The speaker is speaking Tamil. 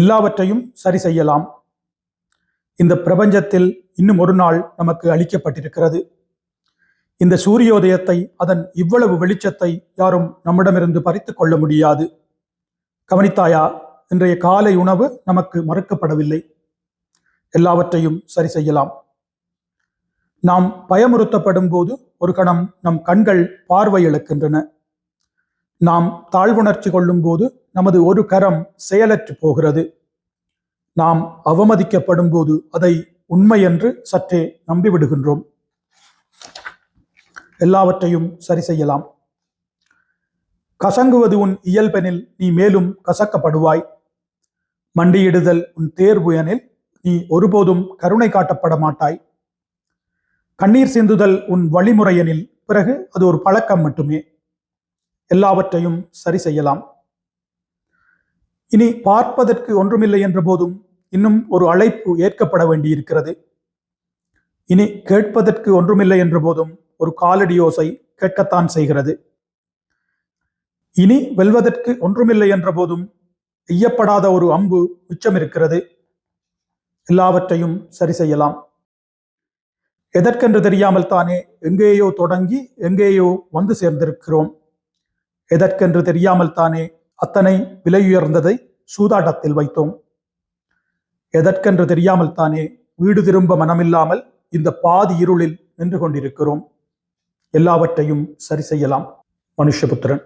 எல்லாவற்றையும் சரி செய்யலாம். இந்த பிரபஞ்சத்தில் இன்னும் ஒரு நாள் நமக்கு அளிக்கப்பட்டிருக்கிறது. இந்த சூரியோதயத்தை அதன் இவ்வளவு வெளிச்சத்தை யாரும் நம்மிடமிருந்து பறித்து கொள்ள முடியாது. கவனித்தாயா இன்றைய காலை உணவு நமக்கு மறுக்கப்படவில்லை. எல்லாவற்றையும் சரி செய்யலாம். நாம் பயமுறுத்தப்படும் போது ஒரு கணம் நம் கண்கள் பார்வை இழக்கின்றன நாம் தாழ்வுணர்ச்சி கொள்ளும் போது நமது ஒரு கரம் செயலற்று போகிறது. நாம் அவமதிக்கப்படும் போது அதை உண்மை என்று சற்றே நம்பிவிடுகின்றோம். எல்லாவற்றையும் சரி செய்யலாம். கசங்குவது உன் இயல்பெனில் நீ மேலும் கசக்கப்படுவாய். மண்டியிடுதல் உன் தேர்வு எனில் நீ ஒருபோதும் கருணை காட்டப்பட மாட்டாய். கண்ணீர் சிந்துதல் உன் வழிமுறையெனில் பிறகு அது ஒரு பழக்கம் மட்டுமே. எல்லாவற்றையும் சரி செய்யலாம். இனி பார்ப்பதற்கு ஒன்றுமில்லை என்ற போதும் இன்னும் ஒரு அழைப்பு ஏற்கப்பட வேண்டியிருக்கிறது. இனி கேட்பதற்கு ஒன்றுமில்லை என்ற போதும் ஒரு காலடியோசை கேட்கத்தான் செய்கிறது. இனி வெல்வதற்கு ஒன்றுமில்லை என்ற போதும் எய்யப்படாத ஒரு அம்பு மிச்சம் இருக்கிறது எல்லாவற்றையும் சரி செய்யலாம். எதற்கென்று தெரியாமல் தானே எங்கேயோ தொடங்கி எங்கேயோ வந்து சேர்ந்திருக்கிறோம். எதற்கென்று தெரியாமல் தானே அத்தனை விலையுயர்ந்ததை சூதாட்டத்தில் வைத்தோம். எதற்கென்று தெரியாமல் தானே வீடு திரும்ப மனமில்லாமல் இந்த பாதி இருளில் நின்று கொண்டிருக்கிறோம். எல்லாவற்றையும் சரி செய்யலாம். மனுஷபுத்திரன்.